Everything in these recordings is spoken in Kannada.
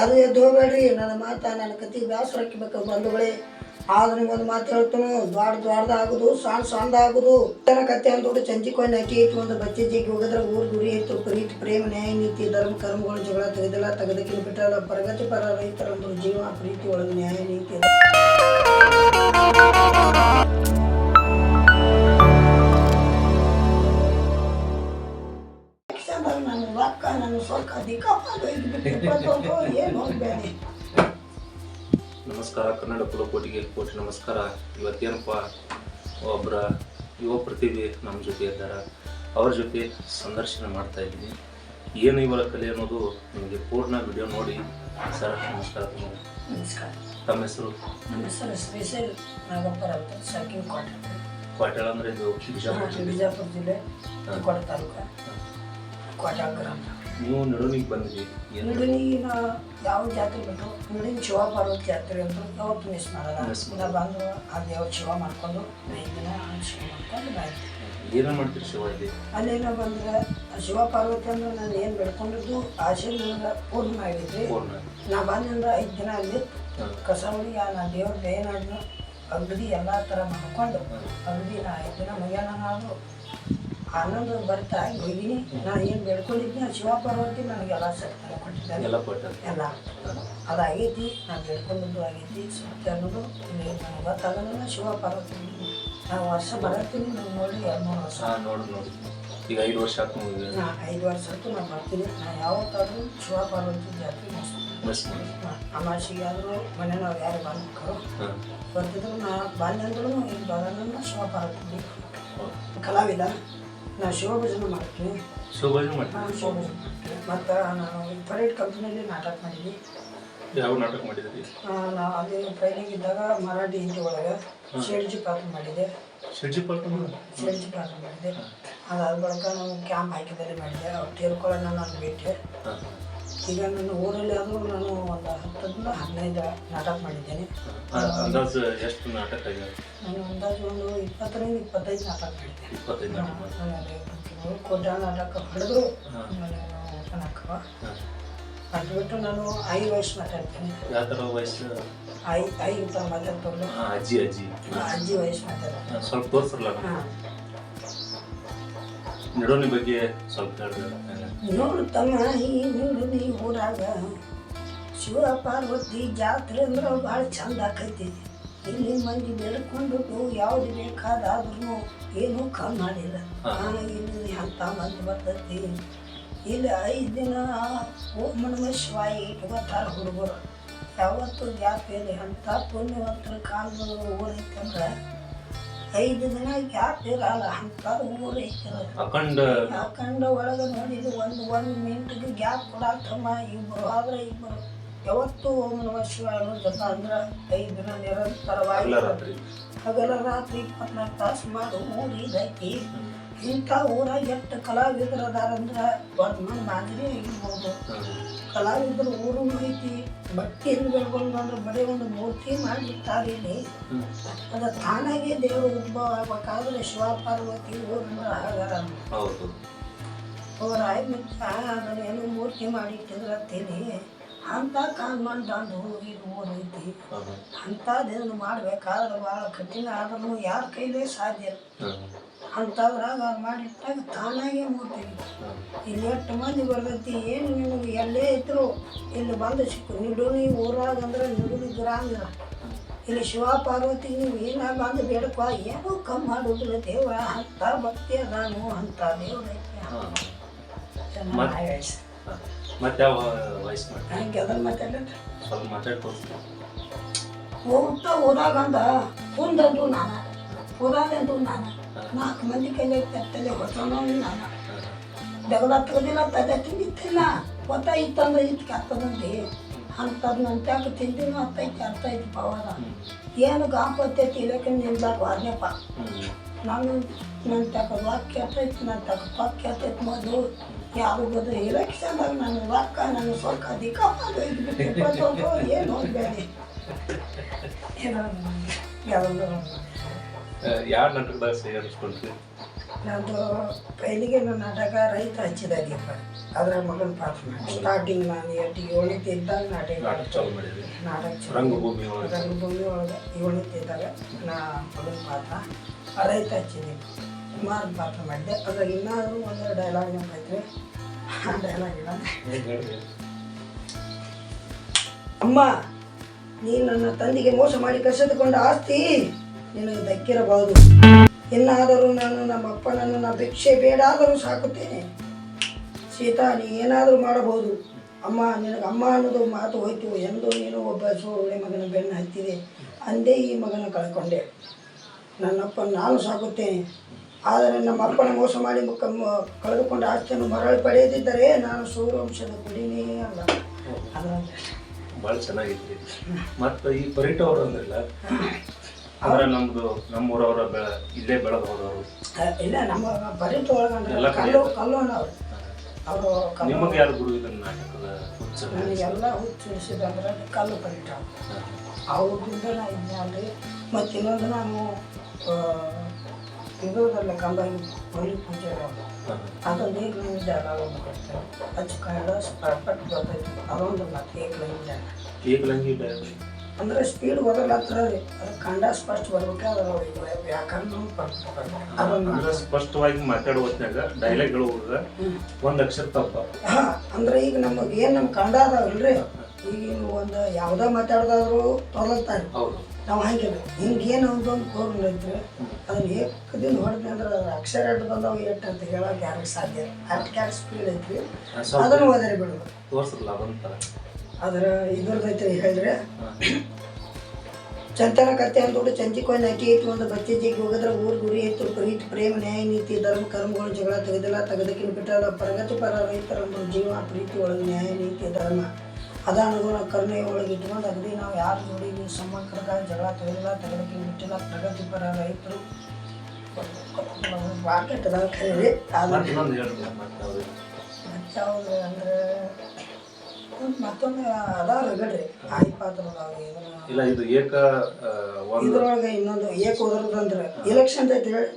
ಅದು ಎದ್ದು ಹೋಗ್ಬೇಡ್ರಿ ನನ್ನ ಮಾತ ನನ್ನ ಕತಿ ಬ್ಯಾಸರ ಹಾಕಿಬೇಕು ಬಂಧುಗಳೇ. ಆದ್ರೆ ನಿಮ್ಗೊಂದು ಮಾತು ಹೇಳ್ತಾನು ದ್ವಾಡ ದ್ವಾಡ್ದ ಆಗುದು ಸಣ್ಣ ಸಾಂದ ಆಗುದು ತನ ಕತೆ ಅಂತ ಚಂಚಿ ಕೊಯ್ನ ಅಕ್ಕಿ ಐತಿ ಒಂದು ಬಚ್ಚಿ ಜಿಗಿ ಹೋಗಿದ್ರೆ ಊರ್ ಗುರಿ ಐತು ಪ್ರೀತಿ, ಪ್ರೇಮ, ನ್ಯಾಯ, ನೀತಿ, ಧರ್ಮ, ಕರ್ಮಗಳು, ಜಗಳ ತೆಗೆದಿಲ್ಲ ತೆಗೆದಕ್ಕಿಂತ ಬಿಟ್ಟಲ್ಲ ಪ್ರಗತಿ ಪರ ಒಂದು ಜೀವ, ಪ್ರೀತಿ ಒಳಗೆ ನ್ಯಾಯ, ನೀತಿ. ನನ್ನ ರೊಕ್ಕ, ನನ್ನ ಸೊಕ್ಕ ನಮಸ್ಕಾರ ಕನ್ನಡ ಕುಲಕೋಟಿಗೆ ಕೋಟಿ ನಮಸ್ಕಾರ. ಇವತ್ತೇನಪ್ಪ ಒಬ್ಬರ ಯುವ ಪ್ರತಿಭೆ ನಮ್ಮ ಜೊತೆ ಇದ್ದಾರೆ. ಅವ್ರ ಜೊತೆ ಸಂದರ್ಶನ ಮಾಡ್ತಾ ಇದ್ದೀನಿ. ಏನು ಇವರ ಕಲೆ ಅನ್ನೋದು ನಿಮಗೆ ಪೂರ್ಣ ವಿಡಿಯೋ ನೋಡಿ. ಸರ್ ನಮಸ್ಕಾರ. ನಮಸ್ಕಾರ. ತಮ್ಮ ಹೆಸರು? ನಮ್ಮ ಹೆಸರು ಶ್ರೀಶೈಲ್ ನಾಗಪ್ಪರ ಅಂತ. ಸರ್ಕಿಲ್ ಕೋಟೆ ಕ್ವಾಟೆಳ ಅಂದ್ರೆ ಇದು ಬಿಜಾಪುರ ಜಿಲ್ಲೆ? ಬಿಜಾಪುರ ಜಿಲ್ಲೆ ಕೋಟೆ ತಾಲೂಕು. ಕೋಟೆ ಗ್ರಾಮ ನೀವು ನಡುವಿಗೆ ಬಂದ್ರಿ ನಡುವಿನ ಯಾವ ಜಾತ್ರೆ ಬಂತು ನಡುವಿನ ಶಿವ ಪಾರ್ವತಿ ಜಾತ್ರೆ ಅಂತ ಯಾವತ್ತು ಮಿಸ್ ಮಾಡಲ್ಲ. ಬಂದು ಆ ದೇವ್ರ ಶಿವ ಮಾಡ್ಕೊಂಡು ಐದು ದಿನ ಶಿವ ಮಾಡ್ಕೊಂಡು ಬಾಯ್ತು ಏನೋ ಮಾಡ್ತೀರಿ ಶಿವ ಇಲ್ಲಿ ಅಲ್ಲೇನೋ ಬಂದ್ರೆ ಶಿವ ಪಾರ್ವತಿ ಅಂದ್ರೆ ನಾನು ಏನು ಬೆಳ್ಕೊಂಡಿದ್ದು ನನಗೆ ಪೂರ್ಣ ಪೂರ್ಣ. ನಾ ಬಂದಿಂದ ಐದು ದಿನ ಅಲ್ಲಿ ಕಸ ಹುಡುಗಿ ನಾ ದೇವ್ರ ಏನಾದ್ರು ಅಗದಿ ಎಲ್ಲ ಥರ ಮಾಡ್ಕೊಂಡು ಅಗದಿ ನಾ ಐದು ದಿನ ಮುಗಿಯೋಣ ನಾವು ಆನಂದ ಬರ್ತಾ ಹೋಗಿನಿ. ನಾನು ಏನು ಬೆಳ್ಕೊಂಡಿದ್ನಿ ಆ ಶಿವ ಪಾರ್ವತಿ ನನಗೆಲ್ಲ ಸಕ್ತಾನೆ ಕೊಟ್ಟಿದ್ದಾರೆ. ಎಲ್ಲ ಕೊಟ್ಟ ಎಲ್ಲ. ಅದಾಗೈತಿ ನಾನು ಬೆಳ್ಕೊಂಡಿದ್ದು ಆಗೈತಿ. ಸತ್ಯ ಅನ್ನೋದು ನನಗೆ ಗೊತ್ತಾಗಲ್ಲ ಶಿವ ಪಾರ್ವತಿ ನಾವು ವರ್ಷ ಬರತ್ತೀನಿ ನಾನು ನೋಡಿ ಎರಡು ಮೂರು ವರ್ಷ. ಹಾಂ ನೋಡಿ ನೋಡಿ. ಈಗ ಐದು ವರ್ಷ ಆಯ್ತು ನಾ ಐದು ವರ್ಷ ಆಯ್ತು ನಾನು ಬರ್ತೀನಿ. ನಾನು ಯಾವತ್ತಾದರೂ ಶಿವ ಪಾರ್ವತಿ ಜಾತ್ರೆ ಮುಗಿಸ್ತೀನಿ ಮಿಸ್ ಮಾಡಿ ಅಮಾಸಿಗೆ ಆದರೂ ಮನೆಯವ್ರು ಯಾರು ಹಾಂ. ಬರ್ತಿದ್ರು ನಾ ಬಂದಂದ್ರು ಇಲ್ಲಿ ಬರೋಣ ಶಿವ ಪಾರ್ವತಿ ಕಲಾವಿದ. ನಾ ಶಿವ ಭಜನೆ ಮಾಡ್ತೀನಿ ನಾನು ಮಾಡ್ತೀನಿ. ಮತ್ತು ನಾನು ಪರೇಡ್ ಕಂಪ್ನಿಯಲ್ಲಿ ನಾಟಕ ಮಾಡಿದ್ವಿ ಯಾವ ನಾಟಕ ಮಾಡಿದ್ರಿ ನಾ ಅಲ್ಲಿ ಟ್ರೈನಿಂಗ್ ಇದ್ದಾಗ ಮರಾಠಿ ಹಿಂದಿ ಒಳಗೆ ಶಿರ್ಜಿ ಪಾತ್ರ ಮಾಡಿದೆ. ಶಿರ್ಜಿ ಪಾತ್ರ ಶಿರ್ಜಿ ಪಾತ್ರ ಮಾಡಿದೆ. ಅದಾದ ಬಳಿಕ ನಾವು ಕ್ಯಾಂಪ್ ಹಾಕಿದಲ್ಲಿ ಮಾಡಿದೆ. ಅವ್ರು ತೀರ್ಕೊಳ್ಳೋಣ ನಾನು ಭೇಟಿ. ಈಗ ನನ್ನ ಊರಲ್ಲಿ ಆದರೂ ನಾನು ಒಂದು ಹತ್ತರಿಂದ ಹದಿನೈದು ನಾಟಕ ಮಾಡಿದ್ದೇನೆ. ಅಂದಾಜು ಎಷ್ಟು ನಾಟಕ ನಾನು ಅಂದಾಜು ಒಂದು ಇಪ್ಪತ್ತರಿಂದ ಇಪ್ಪತ್ತೈದು ನಾಟಕ ಮಾಡಿದ್ದೇನೆ. ಇಪ್ಪತ್ತೈದು ನಾಟಕ ಮಾಡಿ ಕೋಟ ನಾಟಕ ಹೊಡೆದ್ರು ಹಾಂ. ನಾಟಕ ಹಾಂ. ಅದು ಬಿಟ್ಟು ನಾನು ಐ ವಯಸ್ಸು ಮಾತಾಡ್ತೇನೆ. ಯಾವ ಥರ ವಯಸ್ಸು ಐ ಐ ಅಂತ ಮಾತಾಡ್ತಾರೆ ಅಜ್ಜಿ ಅಜ್ಜಿ. ಅಜ್ಜಿ ವಯಸ್ಸು ಮಾತಾಡ್ತಾರೆ. ಸ್ವಲ್ಪ ತೋರಿಸಲ್ಲ ಹಾಂ. ನಡೋನಿ ಬಗ್ಗೆ ಸ್ವಲ್ಪ ನೋಡು ತಮ್ಮ ಈ ನೋಡು ನೀ ಊರಾಗ. ಶಿವ ಪಾರ್ವತಿ ಜಾತ್ರೆ ಅಂದ್ರೆ ಭಾಳ ಚಂದ ಆಕೈತಿ. ಇಲ್ಲಿ ಮಂದಿ ಬೆಳ್ಕೊಂಡು ಯಾವ್ದು ಬೇಕಾದಾದ್ರೂ ಏನೂ ಕಮ್ಮಿ ಮಾಡಿಲ್ಲ. ಇಲ್ಲಿ ಅಂತ ಮಂದಿ ಬರ್ತೈತಿ. ಇಲ್ಲಿ ಐದು ದಿನ ಓಂ ಶಿವಾಯ ಇಟ್ಕೊತಾರ ಹುಡುಗರು. ಯಾವತ್ತು ಜಾತ್ರೆಯಲ್ಲಿ ಅಂತ ಪುಣ್ಯವಂತರ ಕಾಲದ ಊರೈತಂದ್ರೆ ಐದು ದಿನ ಗ್ಯಾಪ್ ಇರಲ್ಲ ಅಂತ ಊರೈತಿರೋದು ಅಖಂಡ ಯಾಕಂಡ ಒಳಗೆ ನೋಡಿದ್ರು ಒಂದು ಒಂದು ಮಿನಿಟ್ಗೆ ಗ್ಯಾಪ್ ಕೊಡಾಕಮ್ಮ ಇಬ್ಬರು ಆದ್ರೆ ಇಬ್ಬರು ಯಾವತ್ತೂ ಒಂದು ವರ್ಷ ಶಿವಾಯ ಅಂದ್ರೆ ಐದು ದಿನ ನಿರಂತರವಾಗಿ ಹಗಲ ರಾತ್ರಿ. ಹಗಲ ರಾತ್ರಿ ಇಪ್ಪತ್ನಾಲ್ಕು ತಾಸು ಮಾಡು ಊರು ಇದೈತಿ. ಇಂಥ ಊರಾಗ ಎಷ್ಟು ಕಲಾವಿದರು ಅದಾರಂದ್ರೆ ಒಂದು ಮಂದಿ ಮಾದರಿ ಆಗಿರ್ಬೋದು. ಕಲಾವಿದರು ಊರು ಐತಿ ಬಟ್ಟೆ ಬೆಳ್ಕೊಂಡು ಅಂದ್ರೆ ಬರೀ ಒಂದು ಮೂರ್ತಿ ಮಾಡಿರ್ತಾರೆ ಇಲ್ಲಿ. ಅದು ತಾನಾಗೆ ದೇವರು ಉದ್ಭವ ಆಗ್ಬೇಕಾದ್ರೆ ಶಿವ ಪಾರ್ವತಿ ಹೌದು ಅವ್ರ ಆಯ್ತು ಅದನ್ನ ಏನೋ ಮೂರ್ತಿ ಮಾಡಿ ಇಟ್ಟಿದ್ರತ್ತೀನಿ ಅಂತ ಕಾನ್ಮಂಡು ಹೋಗಿ ಊರು ಐತಿ ಹಾಂ. ಅಂಥದ್ದೇನು ಮಾಡ್ಬೇಕಾದ್ರೆ ಭಾಳ ಕಠಿಣ ಆದ್ರೂ ಯಾರ ಕೈಲೇ ಸಾಧ್ಯ ಅಂಥದ್ರಾಗ ಅವ್ರು ಮಾಡಿಟ್ಟಾಗ ತಾನಾಗೆ ಮೂರ್ತಿ. ಇಲ್ಲಿ ಎಷ್ಟು ಮಂದಿ ಬರ್ತೈತಿ ಏನು ನಿಮಗೆ ಎಲ್ಲೇ ಇದ್ರು ಇಲ್ಲಿ ಬಂದು ಸಿಕ್ಕು. ನೀವು ಊರಾಗ ಅಂದ್ರೆ ನಿಡುನಿ ಅಂದ್ರೆ ಇಲ್ಲಿ ಶಿವ ಪಾರ್ವತಿ ನೀವು ಏನಾಗ ಬಂದು ಬೇಡಪ್ಪ ಏನೂ ಕಮ್ಮಿ ಮಾಡೋದಿಲ್ಲ ದೇವ ಅಂತ ಭಕ್ತಿ ಅದಾನು ಅಂತ ದೇವ್ರೈತೆ. ಚೆನ್ನಾಗಿ. ಮತ್ತೆ ಯಾವ ವಯಸ್ಸು ಮಾಡಿ ಹಂಗೆ ಅದನ್ನ ಸ್ವಲ್ಪ ಹೋಗ್ತಾ ಹೋದಾಗ ಅಂದ ಕುಂದಂದು ನಾನು. ಹೋದಾಗಂದು ನಾನು. ನಾಲ್ಕು ಮಂದಿ ಕೈಲಿ ತಲೆ ಹೊಸನೋ ನಾನು ಬೆಗದ ತೆಗೆದಿಲ್ಲ ತಲೆ ತಿಂದಿತ್ತಿಲ್ಲ ಹೊತ್ತ ಇತ್ತಂದ್ರೆ ಇತ್ತು ಆಗ್ತದಂತೆ ಅಂಥದ್ದು ನನ್ನ ತ್ಯಾಕ ತಿಂದಿನ ಅರ್ಥ ಐತಿ ಪವರ ಏನು ಗಾಪತ್ತೈತಿ ಇಲ್ಲಕ್ಕೆ ನಿಲ್ದಾಗ ವಾದ್ಯಪ್ಪ ನಾನು ನನ್ನ ತಕ್ಕ ವಾಕ್ಯ ಹತ್ತೈತಿ ನನ್ನ ತಕ ಪಾಕ್ ಕೇಳ್ತೈತಿ ಮೊದಲು ಯಾರು ಬದು ಇಲೆಕ್ಷನ್ದಾಗ ನನ್ನ ರೊಕ್ಕ ನನ್ನ ಸೊಕ್ಕ ದಿಕ್ಕಪ್ಪ ಏನು ಹೋಗ್ಬೇಡಿ ಏನೋ ಯಾರ ನಾಟಕದಾಗ ಸೇರಿಸ್ಕೊಂಡ್ರಿ? ನಾನು ಪೈಲಿಗೆ ನನ್ನ ನಾಟಕ ರೈತ ಹಚ್ಚಿದಾಗಿಪ್ಪ. ಅದರ ಮಗನ ಪಾತ್ರ ಮಾಡಿ ಸ್ಟಾರ್ಟಿಂಗ್ ನಾನು ಎಟ್ಟು ಏಳಿದ್ದಾಗ ಇದ್ದಾಗ ನಾಟಕ ನಾಟಕ ಚಾಲು ಮಾಡಿದ್ರಿ? ನಾಟಕ ಚಲೋ. ರಂಗಭೂಮಿ ಒಳಗೆ? ರಂಗಭೂಮಿ ಒಳಗೆ ಏಳನೇ ಇದ್ದಾಗ ನಾ ಮಗನ ಪಾತ್ರ ರೈತ ಹಚ್ಚಿದೆ. ಕುಮಾರ್ ಪಾತ್ರ ಮಾಡಿದೆ. ಅದ್ರಾಗ ಇನ್ನಾದರೂ ಒಂದು ಡೈಲಾಗ್ ನೆನಪೈತ್ರಿ ಆ ಡೈಲಾಗ್ ಇಲ್ಲ ಅಮ್ಮ ನೀ ನನ್ನ ತಂದೆಗೆ ಮೋಸ ಮಾಡಿ ಕಸಿದುಕೊಂಡ ಆಸ್ತಿ. ನಿನಗೆ ದಕ್ಕಿರಬಹುದು ಇನ್ನಾದರೂ ನಾನು ನಮ್ಮ ಅಪ್ಪನನ್ನು ನಾ ಭಿಕ್ಷೆ ಬೇಡಾದರೂ ಸಾಕುತ್ತೇನೆ. ಸೀತಾ ನೀ ಏನಾದರೂ ಮಾಡಬಹುದು. ಅಮ್ಮ ನಿನಗೆ ಅಮ್ಮ ಅನ್ನೋದು ಮಾತು ಹೋಯ್ತು ಎಂದು ನೀನು ಒಬ್ಬ ಸೋಳೆ ಮಗನ ಬೆನ್ನು ಹತ್ತಿದೆ. ಅಂದೇ ಈ ಮಗನ ಕಳ್ಕೊಂಡೆ. ನನ್ನಪ್ಪನ ನಾನು ಸಾಕುತ್ತೇನೆ. ಆದರೆ ನಮ್ಮ ಅಪ್ಪನ ಮೋಸ ಮಾಡಿ ಕಳೆದುಕೊಂಡ ಆಸ್ತಿಯನ್ನು ಮರಳಿ ಪಡೆಯದಿದ್ದರೆ ನಾನು ಸೂರ್ಯವಂಶದ ಕುಡಿನೇ ಅಲ್ಲ. ಅದರಂತೆ ಭಾಳ ಚೆನ್ನಾಗಿತ್ತು. ಮತ್ತು ಈ ಪರಿಟವರು ಅಂದ್ರಲ್ಲ ಅಂದ್ರೆ ನಮ್ದು ನಮ್ಮೂರವರ ಬೆಳೆ ಇಲ್ಲೇ ಬೆಳೆದು ಹೋದವರು ಇಲ್ಲ ನಮ್ಮ ಒಳಗಂದ್ರೆ ಎಲ್ಲ ಕಲ್ಲು ಕಲ್ಲು ಅನ್ನೋರು ಅವರು ಕಲ್ಲು ನಿಮಗೆ ಯಾರು ಗುರು ಇದನ್ನ ನಾಟಕದ ಹುಚ್ಚ? ನನಗೆಲ್ಲ ಹುಚ್ಚಿಡಿಸಿದಂದ್ರೆ ಕಲ್ಲು ಬರೀಟ್ ಅವ್ರದಿಂದ ನಾ ಇದ್ದೆ ಅಲ್ರಿ ಮತ್ತು ಇನ್ನೊಂದು ನಾನು ಇರೋದಲ್ಲ ಕಂಬಾಗಿ ಹೊಲಿ ಪೂಜೆ ಅದೊಂದು ಏಕ್ ಲೈನ್ ಜಾಗ ಒಂದು ಕೊಡ್ತಾರೆ ಕನ್ನಡ ಪರ್ಫೆಕ್ಟ್ ಬರ್ತೈತಿ ಅದೊಂದು ಮತ್ತೆ ಏಕ್ ಲೈನ್ ಜಾಗ. ಏಕಲಂಗಿ ಅಂದ್ರೆ ಸ್ಪೀಡ್ ಓದಲಾತ್ರ ರೀ ಅದು ಕಂಡ ಸ್ಪಷ್ಟ ಬರ್ಬೇಕಾದ್ರೆ ಯಾಕಂದ್ರೆ ಅಂದ್ರೆ ಸ್ಪಷ್ಟವಾಗಿ ಮಾತಾಡೋ ಹೊತ್ನ್ಯಾಗ ಡೈಲಾಗ್ ಹೇಳುವಾಗ ಒಂದು ಅಕ್ಷರ ತಪ್ಪ. ಅಂದ್ರೆ ಈಗ ನಮಗೆ ಏನು ನಮ್ಮ ಕಂಡ ಅದಾವಲ್ರಿ? ಈಗ ಒಂದು ಯಾವ್ದ ಮಾತಾಡ್ದಾದ್ರು ತೊಗೊಳ್ತಾರೆ. ನಾವು ಹಂಗಿಲ್ಲ ಹಿಂಗೆ ಏನು ಒಂದೊಂದು ಕೋರ್ ಐತ್ರಿ ಅದನ್ನ ಏಕದಿಂದ ಹೊಡೆದ್ವಿ ಅಂದ್ರೆ ಅದ್ರ ಅಕ್ಷರ ಎಟ್ಟು ಬಂದವು ಎಷ್ಟು ಅಂತ ಹೇಳೋಕೆ ಯಾರಿಗೆ ಸಾಧ್ಯ ಅಷ್ಟು ಕ್ಯಾಕ್ ಸ್ಪೀಡ್ ಐತ್ರಿ? ಸ್ವಲ್ಪ ಅದನ್ನು ಓದರಿ ಬಿಡೋದು ತೋರ್ಸಲ್ಲ ಅದಂತ ಅದ್ರ ಇದ್ರದ್ದೈತ್ರಿ ಹೇಳಿದ್ರೆ. ಚಂತನ ಕತ್ತೆ ಅಂದ್ಬಿಟ್ಟು ಚಂಚಿಕೊಂದು ಅಕ್ಕಿ ಐತಿ ಒಂದು ಬಚ್ಚಿ ಜಿಗ್ ಹೋಗಿದ್ರೆ ಊರ್ ಗುರಿ ಇತ್ತು ಪ್ರೀತಿ ಪ್ರೇಮ ನ್ಯಾಯ ನೀತಿ ಧರ್ಮ ಕರ್ಮಗಳು ಜಗಳ ತೆಗೆದಿಲ್ಲ ತೆಗೆದಕ್ಕಿನ ಬಿಟ್ಟಲ್ಲ ಪ್ರಗತಿಪರ ಒಂದು ಜೀವ ಪ್ರೀತಿ ಒಳಗೆ ನ್ಯಾಯ ನೀತಿ ಧರ್ಮ. ಅದಾನುಗುಣ ಕರುಣೆ ಒಳಗೆ ಇಟ್ಕೊಂಡು ಅಗದಿ ನಾವು ಯಾರು ನೋಡಿ ನೀವು ಜಗಳ ತೆಗೆದಿಲ್ಲ ತೆಗೆದಕ್ಕಿನ ಬಿಟ್ಟಿಲ್ಲ ಪ್ರಗತಿಪರ ರೈತರು. ಮಾರ್ಕೆಟ್ದಾಗ ಖರೀದಿ ಆದ್ರೆ ಮತ್ತೆ ಅಂದ್ರೆ ಮತ್ತೊಂದು ಅದಾವ ರಗಡ್ರಿ ಆಯಿ ಪಾತ್ರ ಇಲ್ಲ ಇದು ಏಕ ಒಂದು ಇದ್ರೊಳಗೆ ಇನ್ನೊಂದು ಏಕ್ ಹೋದ್ರದಂದ್ರೆ ಎಲೆಕ್ಷನ್ ಐತಿ ಹೇಳಿ.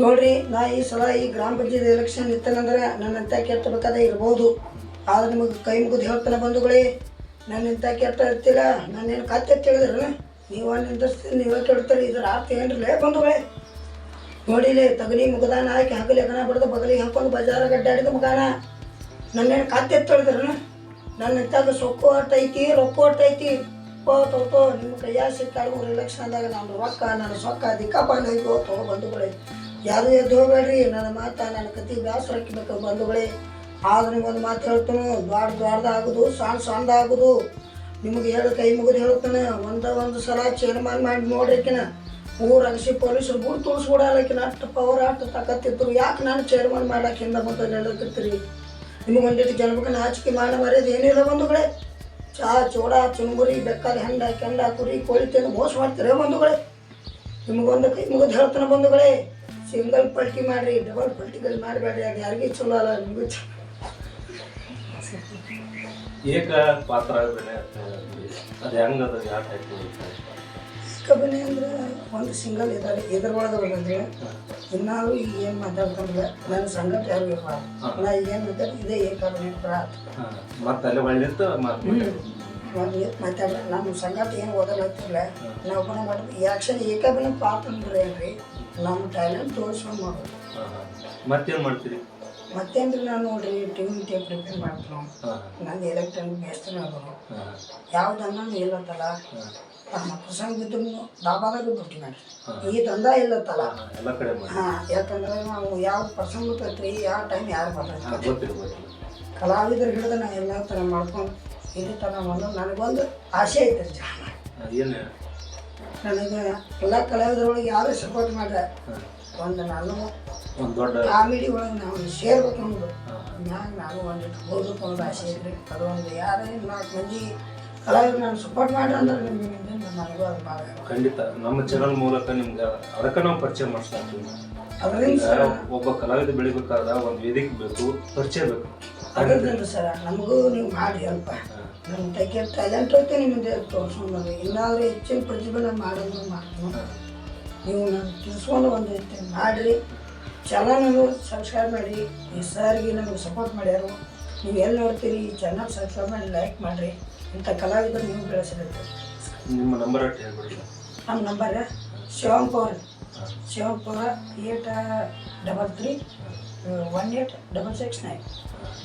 ನೋಡ್ರಿ ನಾ ಈ ಸಲ ಈ ಗ್ರಾಮ ಪಂಚಾಯತ್ ಎಲೆಕ್ಷನ್ ಇತ್ತನಂದ್ರೆ ನನ್ನಂತ ಕೆಟ್ಟ ಬೇಕಾದ ಇರ್ಬೋದು. ಆದ್ರೆ ನಿಮಗೆ ಕೈ ಮುಗಿದು ಹೇಳ್ತಾನೆ ಬಂಧುಗಳೇ ನನ್ನಿಂತ ಕೆಟ್ಟ ಇರ್ತಿಲ್ಲ ನಾನೇನು ಕತ್ತೆ ಹೇಳಿದ್ರ ನೀವು ನಿಂದಿರ್ಸ್ತೀನಿ ನೀವೇ ಕೇಳ್ತೀರಿ ಇದ್ರ ಅರ್ಥ ಏನ್ರಲ್ಲೇ ಬಂಧುಗಳೇ. ನೋಡಿಲಿ ತಗಲಿ ಮುಗದಾನ ಹಾಕಿ ಹಗಲಿ ಹಗನ ಬಡ್ದು ಬಗಲಿಗೆ ಹಾಕೊಂಡು ಬಜಾರ ಗಡ್ಡಾಡಿದ ಮುಗಾನ. ನನ್ನೇನು ಖಾತೆ ತೊಳೆದ್ರನ ನನ್ನ ಇತ್ತಾಗ ಸೊಕ್ಕು ಅಟ್ಟ ಐತಿ, ರೊಕ್ಕ ಅಟ್ಟ ಓ ಪೋ ತೋತೋ ನಿಮ್ಮ ಕೈಯಾಗ ಸಿಕ್ಕಾಡು ಎಲೆಕ್ಷನ್ದಾಗ ನಾನು ರೊಕ್ಕ, ನನ್ನ ಸೊಕ್ಕ ದಿಕ್ಕಾಪಾಲ ಹೋಯ್ತು ತೋ, ಬಂಧುಗಳೇ, ಯಾರು ಎದ್ದು ಹೋಗ್ಬೇಡ್ರಿ, ನನ್ನ ಮಾತ, ನನ್ನ ಕತಿ ಬ್ಯಾಸರ ಹಾಕಿಬೇಕು ಬಂಧುಗಳೇ. ಆದ್ರೆ ನಿಮ್ಗೊಂದು ಮಾತು ಹೇಳ್ತಾನೆ, ದ್ವಾಡ್ ದ್ವಾಡ್ದ ಆಗುದು ಸಣ್ಣ ಸಣ್ಣದ ಆಗುದು. ನಿಮಗೆ ಹೇಳಿ ಕೈ ಮುಗಿದು ಹೇಳ್ತಾನೆ ಒಂದ ಒಂದು ಸಲ ಚೇರ್ಮನ್ ಮಾಡಿ ನೋಡ್ರಿಕಿನ. ಊರ ಅಗಸಿ ಪೊಲೀಸರು ಗುಡ್ ತುಳಿಸ್ಬಿಡಲಕಿನ, ಅಷ್ಟು ಪವರ್ ಅಷ್ಟು ತಕತ್ತಿದ್ರು ಯಾಕೆ ನಾನು ಚೇರ್ಮನ್ ಮಾಡಕ್ಕೆ ಹಿಂದೆ ಹೇಳಕತ್ತೀರಿ ನಿಮಗೆ ಒಂದಿಟ್ಟು ಜನಬೇಕು ನಾಚಿಕೆ ಮಾಡಿ ಮರ್ಯಾದೆ ಏನಿಲ್ಲ ಬಂಧುಗಳೇ. ಚಾ ಚೋಡ ಚುಂಬುರಿ ಬೆಕ್ಕದ ಹೆಂಡ ಕೆಂಡ ಕುರಿ ಕೋಳಿ ತಿಂದು ಮೋಸ ಮಾಡ್ತಾರೆ ಬಂಧುಗಳೇ? ನಿಮಗೊಂದು ಕೈ ಮುಗಿದು ಹೇಳ್ತಾನೆ ಬಂಧುಗಳೇ. ಸಿಂಗಲ್ ಪಲ್ಟಿ ಮಾಡಿರಿ ಡಬಲ್ ಪಲ್ಟಿಗಳು ಮಾಡಬೇಡ್ರಿ. ಅದು ಯಾರಿಗೂ ಚಲೋ ಅಲ್ಲ ನಿಮಗೂ ಚಲೋ. ಏಕ ಪಾತ್ರ ಬೆಳೆ ಅದು ಹೆಂಗದ ಯಾವ ಟೈಪ್ ಕಬನಿ ಅಂದ್ರೆ ಒಂದು ಸಿಂಗಲ್ ಇದ್ದಾರೆ ಇದ್ರೊಳಗೆ ಬಂದ್ರೆ ಇನ್ನಾರು ಈಗ ಏನು ಮಾತಾಡ್ತಾರೆ ನನ್ನ ಸಂಗತಿ ಯಾರು ಇರಬಾರ್ದು. ನಾ ಏನು ಮಾತಾಡಿ ಇದೇ ಏಕಾಬನಿ ಮತ್ತೆ ಅಲ್ಲೇ ಒಂದು ಮಾತಾಡ ನಮ್ಮ ಸಂಗತಿ ಏನು ಓದಲಾಗ್ತಿಲ್ಲ ನಾವು ಕೂಡ ಮಾಡೋದು ಈ ಆಕ್ಷನ್ ಏಕಾಬನಿ ಪಾತ್ರ ಅಂದ್ರೆ ಏನ್ರಿ? ನಮ್ಮ ಟ್ಯಾಲೆಂಟ್ ತೋರಿಸ್ಕೊಂಡು ಮಾಡೋದು ಮತ್ತೇನು ಮಾಡ್ತೀರಿ? ಮತ್ತೇನ್ರಿ ನಾನು ನೋಡ್ರಿ ಟಿವಿ ಟೇಪ್ ಪ್ರಿಪೇರ್ ಮಾಡ್ತೀನಿ ನಂದು ಎಲೆಕ್ಟ್ರಾನಿಕ್ ಬೇಸ್ತಾನೆ ಅದು ಯಾವ್ದನ್ನ ಹಾಂ. ನಮ್ಮ ಪ್ರಸಂಗ ಬಿದ್ದು ಡಾಬಾದಾಗ ಬಿಟ್ಟು ಮಾಡಿ ಈ ತಂದ ಇಲ್ಲತ್ತಲ್ಲ? ಹಾ ಯಾಕಂದ್ರೆ ನಾವು ಯಾವ ಪ್ರಸಂಗ ಐತ್ರಿ ಯಾವ ಟೈಮ್ ಯಾರು ಬರ್ತಾರೆ? ಕಲಾವಿದರು ಹಿಡಿದು ನಾ ಎಲ್ಲ ಥರ ಮಾಡ್ಕೊಂಡು ಇಲ್ಲಿ ಥರ ಒಂದು ನನಗೊಂದು ಆಸೆ ಐತೆ ಜಾಣ ಏನು ನನಗೆ ಎಲ್ಲ ಕಲಾವಿದರೊಳಗೆ ಯಾರು ಸಪೋರ್ಟ್ ಮಾಡ್ರೆ ಒಂದು ನಾನು ಒಂದು ದೊಡ್ಡ ಕಾಮಿಡಿ ಒಳಗೆ ನಾವು ಸೇರ್ಬೇಕು ಅನ್ನೋದು ಹಾಂ. ನಾನು ಒಂದು ಹೋಗ್ಬೇಕು ಅನ್ನೋದು ಆಸೆ ಐತ್ರಿ ಅದೊಂದು ಯಾರೇ ನಾಲ್ಕು ಮಂದಿ ಕಲಾವಿದ್ರು ನಾನು ಸಪೋರ್ಟ್ ಮಾಡ್ರಿ ಅಂದ್ರೆ ನಿಮ್ಮಿಂದ ನನಗೂ ಅದು ಭಾಳ ಖಂಡಿತ. ನಮ್ಮ ಚಾನಲ್ ಮೂಲಕ ನಿಮ್ಗೆ ಅದಕ್ಕೆ ನಾವು ಪರಿಚಯ ಮಾಡಿಸ್ತೀವಿ ಅದರಿಂದ ಸರ್ ಒಬ್ಬ ಕಲಾವಿದ ಬೆಳಿಬೇಕಾದ ಒಂದು ವೇದಿಕೆ ಬೇಕು ಪರಿಚಯ ಬೇಕು. ಅದರಿಂದ ಸರ್ ನಮಗೂ ನೀವು ಮಾಡಿ ಅಲ್ಪ. ನಮ್ಮ ತಗ್ಗೆ ಟ್ಯಾಲೆಂಟ್ ಐತೆ ನಿಮ್ಮಿಂದ ತೋರಿಸ್ಕೊಂಡು ಇನ್ನಾದ್ರೂ ಹೆಚ್ಚಿನ ಪ್ರತಿಭೆ ಮಾಡೋದು ಮಾಡ್ತೀವಿ ನೀವು ನಾನು ತಿಳಿಸ್ಕೊಂಡು ಒಂದು ಮಾಡಿರಿ. ಚಾನಲ್ ಸಬ್ಸ್ಕ್ರೈಬ್ ಮಾಡಿ. ಈ ಸರ್ಗೆ ನಮಗೆ ಸಪೋರ್ಟ್ ಮಾಡ್ಯಾರು. ನೀವು ಎಲ್ಲಿ ನೋಡ್ತೀರಿ ಈ ಚಾನಲ್ ಸಬ್ಸ್ಕ್ರೈಬ್ ಮಾಡಿ ಲೈಕ್ ಮಾಡಿರಿ. ಇಂಥ ಕಲಾವಿದರು ನೀವು ಬೆಳೆಸಬೇಕು ನಿಮ್ಮ ನಂಬರ್ ನಮ್ಮ number seven four seven four eight double three one eight double six nine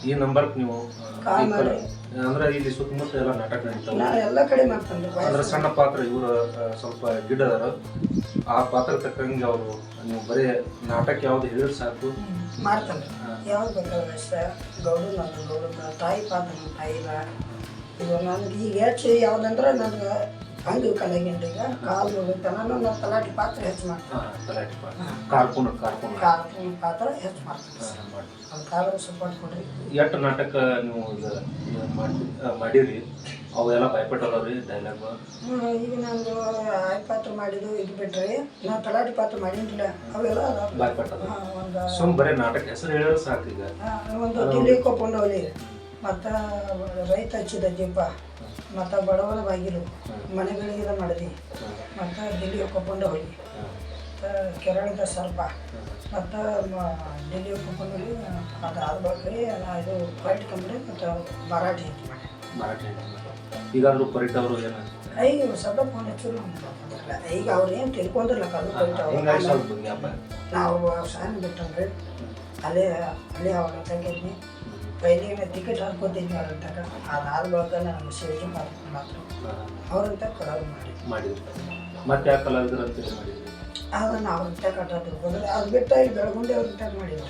ಈ ನಂಬರ್ ನೀವು ಕಾಲ್ ಮಾಡಿ. ಅಂದ್ರೆ ಇಲ್ಲಿ ಸುತ್ತಮುತ್ತ ಎಲ್ಲ ನಾಟಕ ನಡೀತಾವೆ ಎಲ್ಲ ಕಡೆ ಮಾಡ್ತೇನೆ ಅಂದ್ರೆ ಸಣ್ಣ ಪಾತ್ರ ಇವರು ಸ್ವಲ್ಪ ಗಿಡ ಅದಾರ ಆ ಪಾತ್ರ ತಕ್ಕಂಗೆ ಅವರು ನೀವು ಬರೀ ನಾಟಕ ಯಾವ್ದು ಹೇಳಿದ್ರೆ ಸಾಕು. ಮಾಡ್ತಾನೆ ಯಾವ್ದು ಬೇಕಾದ್ರೆ ಅಷ್ಟೇ. ಗೌಡನ ನನ್ನ ಗೌಡ ತಾಯಿ ಪಾತ್ರ ನನ್ನ ತಾಯಿ ಈಗ ನನಗೆ ಈಗ ಹೆಚ್ಚು ಯಾವ್ದಂದ್ರೆ ನನಗೆ ಕಲೆಗಿಂದ ಈಗ ಕಾಲು ತನನು ನಾನು ನನ್ನ ತಲಾಟಿ ಪಾತ್ರ ಹೆಚ್ಚು ಮಾಡ್ತೀನಿ. ಹಾ, ಗಲಾಟೆ ಪಾತ್ರ. ಕಾರ್ಕುನ ಕಾರ್ಕುನ ಕಾಲು ಪಾತ್ರ ಹೆಚ್ಚು ಮಾಡ್ತೀನಿ. ಅದು. ಕಾಲು ಸಪೋರ್ಟ್ ಕೊಡ್ರಿ. ಎಷ್ಟು ನಾಟಕ ನೀವು ಮಾಡಿರಿ? ಅವೆಲ್ಲ ಭಯಪಟ್ಟವ್ರಿ ಡೈಲಾಗ್ ಈಗ ನಾನು ಆಯ್ ಪಾತ್ರ ಮಾಡಿದ್ದು ಇದು ಬಿಟ್ರಿ ನಾವು ತಲಾಟಿ ಪಾತ್ರ ಮಾಡೀನಿಲ್ಲ ಅವೆಲ್ಲ. ಭಯಪಟ್ಟದ ಒಂದು ಸುಮ್ ಬರೀ ನಾಟಕ ಹೆಸರು ಹೇಳಿದ್ರೆ ಸಾಕು ಈಗ. ಒಂದು ದಿಲ್ಲಿ ಕೊಪ್ಪಂಡವಲಿ ಮತ್ತು ರೈತ ಹಚ್ಚಿದ ದೀಪ. ಮತ್ತು ಬಡವರ ಬಾಗಿಲು ಮನೆಗಳಿಗೆಲ್ಲ ಮಾಡಿದ್ವಿ ಮತ್ತು ಡೆಲ್ಲಿ ಕೊಪ್ಪಂಡ ಹೋಗಿ. ಮತ್ತು ಕೆರಳದ ಸರ್ಪ. ಮತ್ತು ಡೆಲ್ಲಿ ಕೊಪ್ಪಂಡ ಹೋಗಿ ಅದು ಆದ್ಬಾಗ್ರಿ ಬಗ್ಗೆ ಇದು ಫೈಟ್ ಕಂಪ್ನಿ ಮತ್ತು ಮರಾಠಿ ಮಾಡಿ ಮರಾಠಿ ಈಗಾದ್ರೂ ಪರಿಟವರು ಏನು ಈಗ ಸದ್ದ ಫೋನ್ ಹೆಚ್ಚು ಈಗ ಅವ್ರು ಏನು ತಿಳ್ಕೊಂಡಿಲ್ಲ ಕಲ್ಲು ಪರಿಟ್ ಅವರು. ನಾವು ಸಾಯನ್ ಬಿಟ್ಟಂದ್ರೆ ಅಲ್ಲೇ ಅಲ್ಲೇ ಅವ್ರ ತೆಗಿದ್ನಿ ಪೈಲಿಗೆ ಟಿಕೆಟ್ ಹಾಕ್ಕೊತೀನಿ ಅವ್ರ ಆ ನಾಲ್ ಬಳಿಕ ನಾನು ಸೇವೆ ಮಾಡ್ಕೊಂಡು ಮಾತ್ರ ಅವ್ರಂತ ಕೊಡೋದು ಮಾಡಿ ಮಾಡಿದ್ರು. ಮತ್ತೆ ಆ ಕಲಾವಿದರು ಅಂತೇಳಿ ಮಾಡಿದ್ರಿ? ಅದನ್ನು ಅವ್ರಂತ ಕಟ್ಟೋದು ಹೋದ್ರೆ ಅದು ಬಿಟ್ಟು ಈ ಬೆಳಗುಂಡಿ ಅವ್ರಂತ ಮಾಡಿದ್ರು.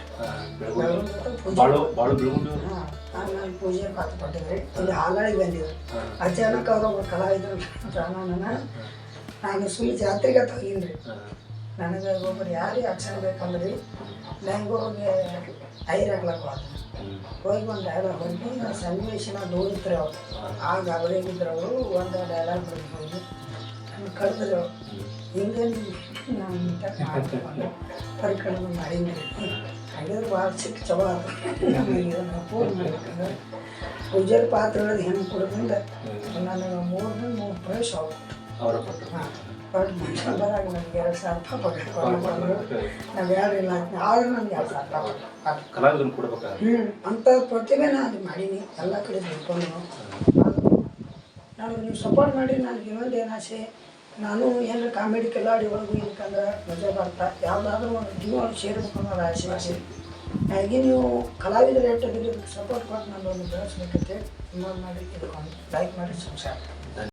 ನಾನು ಪೂಜೆ. ಪಾತ್ರ ಕೊಟ್ಟಿದ್ರಿ ಅಲ್ಲಿ ಹಾಲಾಳಿಗೆ ಬಂದಿದ್ರು. ಅಚಾನಕ್ ಅವ್ರು ಒಬ್ಬ ಕಲಾವಿದರು ಜಾನನ ನಾನು ಸುಮ್ಮನೆ ಜಾತ್ರೆಗೆ ತಗಿನ್ರಿ ನನಗೆ ಒಬ್ಬರು ಯಾರಿಗೆ ಅಕ್ಷರ ಬೇಕಂದ್ರಿ ಬೆಂಗಳೂರಿಗೆ ಐರಾಗ್ಲಕ್ಕ ಹೋಗಿ ಒಂದು ಡೈಲಾಗ್ ಹೋಗಿ ಸನ್ನಿವೇಶನ ದೂರಿದ್ರು ಆಗ ಆ ಗಾಬರಿಯಾಗಿದ್ರು ಅವರು. ಒಂದು ಡೈಲಾಗ್ ಹೋಗಿ ನಾನು ಕಳೆದ್ರು ಹಿಂಗೆ ನಾನು ಮಾಡ್ಕೊಂಡು ಪರಿಕಲ್ಪನೆ ಮಾಡೀನಿ ಹಾಗಿದ್ರೆ ಭಾಳ ಚಿಕ್ಕ ಇದನ್ನು ಫೋನ್ ಮಾಡ್ಬೇಕಂದ್ರೆ ಪೂಜಾರಿ ಪಾತ್ರಗಳಿಗೆ ಹೆಣ್ಣು ಕೊಡೋದ್ರಿಂದ ನನಗೆ ಮೂರು ಮೂರು ಪ್ರವೇಶ ಹೋಗ್ಬಿಟ್ಟು ಅವರ ಹಾಂ. ಬರಾಗ ನನಗೆ ಎರಡು. ನಾವು ಇಲ್ಲ ನನಗೆ ಹ್ಞೂ ಅಂಥ ಪ್ರತಿಭೆನ ಅದು ಮಾಡೀನಿ ಎಲ್ಲ ಕಡೆ ನನಗೆ ನೀವು ಸಪೋರ್ಟ್ ಮಾಡಿ ನನಗೆ ಇನ್ನೊಂದು ಏನು ಆಸೆ ನಾನು ಏನು ಕಾಮಿಡಿ ಕಿಲಾಡಿ ಒಳಗೆ ಏನಕ್ಕಂದ್ರೆ ಮಜಾ ಬರ್ತಾ ಯಾವುದಾದ್ರೂ ಒಂದು ಜೀವನ ಸೇರ್ಬೇಕು ಅನ್ನೋದು ಆಸೆ ಆಸೆ ಹಾಗೆ ನೀವು ಕಲಾವಿದರ ಸಪೋರ್ಟ್ ಕೊಟ್ಟು ನಾನು ಒಂದು ಬೆಳೆಸ್ಬೇಕಂತೆ ಇನ್ನೊಂದು ಮಾಡಿ ಲೈಕ್ ಮಾಡಿ ಸಂಸಾರ